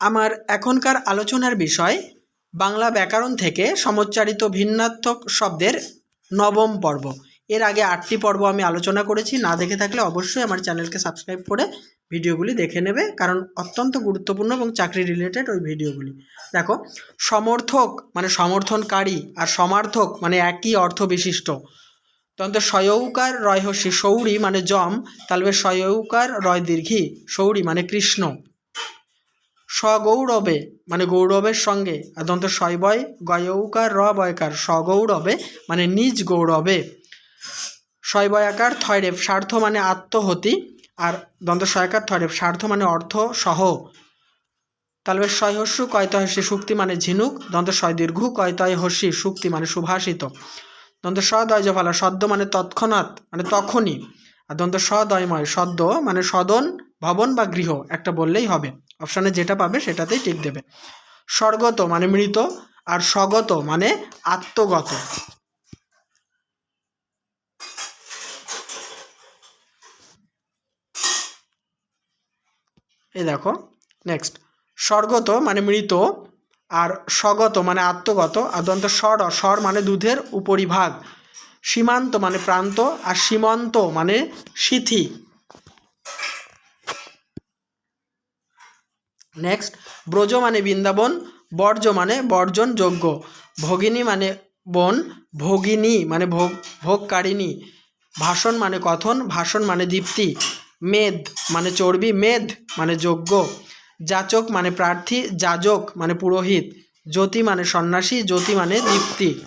আমার এখনকার আলোচনার বিষয়, বাংলা ব্যাকরণ থেকে সমচ্চারিত ভিন্নাত্মক শব্দের নবম পর্ব। এর আগে আটটি পর্ব আমি আলোচনা করেছি, না দেখে থাকলে অবশ্যই আমার চ্যানেলকে সাবস্ক্রাইব করে ভিডিওগুলি দেখে নেবে, কারণ অত্যন্ত গুরুত্বপূর্ণ এবং চাকরি রিলেটেড ওই ভিডিওগুলি। দেখো, সমর্থক মানে সমর্থনকারী আর সমার্থক মানে একই অর্থ বিশিষ্ট। তন্ত্র সয়ৌকার রয় হস্যি সৌরি মানে জম তালবে সয়ৌকার রয় দীর্ঘি, সৌরি মানে কৃষ্ণ। সগৌরবে মানে গৌরবের সঙ্গে দন্ত শৈবয়, গয়ৌকার র বয়কার সগৌরবে মানে নিজ গৌরবে। শৈবয়াকার থয়রেব, স্বার্থ মানে আত্মহতি, আর দন্ত সয়কার থয়রেব, স্বার্থ মানে অর্থ সহ। তালবে সয়হস্যু কয়তহস্যি শুক্তি মানে ঝিনুক, দন্ত সয় দীর্ঘ কয়তয় হস্যি শুক্তি মানে সুভাষিত। দন্ত সদয়জফলা, সদ্য মানে তৎক্ষণাৎ মানে তখনই, আর দন্ত সদয়ময়, সদ্য মানে সদন ভবন বা গৃহ, একটা বললেই হবে। অপশানে যেটা পাবে সেটাতেই টিক দেবে। স্বর্গত মানে মৃত, আর স্বগত মানে আত্মগত। এই দেখো নেক্সট স্বর্গত মানে মৃত, আর স্বগত মানে আত্মগত। আর দন্ত স্বর স্বর মানে দুধের উপরিভাগ। সীমান্ত মানে প্রান্ত, আর সীমন্ত মানে সিথি। নেক্সট ব্রজ মানে বৃন্দাবন, বর্জ মানে বর্জন যোগ্য। ভগিনী মানে বন, ভগিনী মানে ভোগ, ভোগকারিণী। ভাষণ মানে কথন, ভাষণ মানে দীপ্তি। মেদ মানে চর্বি, মেদ মানে যজ্ঞ যাচক মানে প্রার্থী, যাজক মানে পুরোহিত। জ্যোতি মানে সন্ন্যাসী, জ্যোতি মানে দীপ্তি।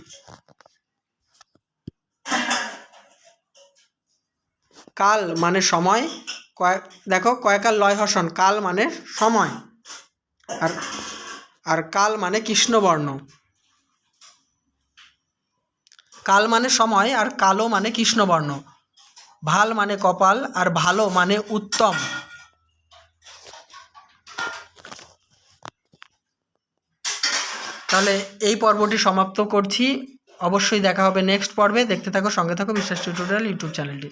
কাল মানে সময় কয়েক দেখো কয়কাল লয় হসন কাল মানে সময়। আর আর কাল মানে কৃষ্ণবর্ণ। কাল মানে সময় আর কালো মানে কৃষ্ণবর্ণ। ভালো মানে কপাল আর ভালো মানে উত্তম। তাহলে এই পর্বটি সমাপ্ত করছি। অবশ্যই দেখা হবে নেক্সট পর্বে। দেখতে থাকো, সঙ্গে থাকো, বিশ্বাস টিউটোরিয়াল ইউটিউব চ্যানেলটি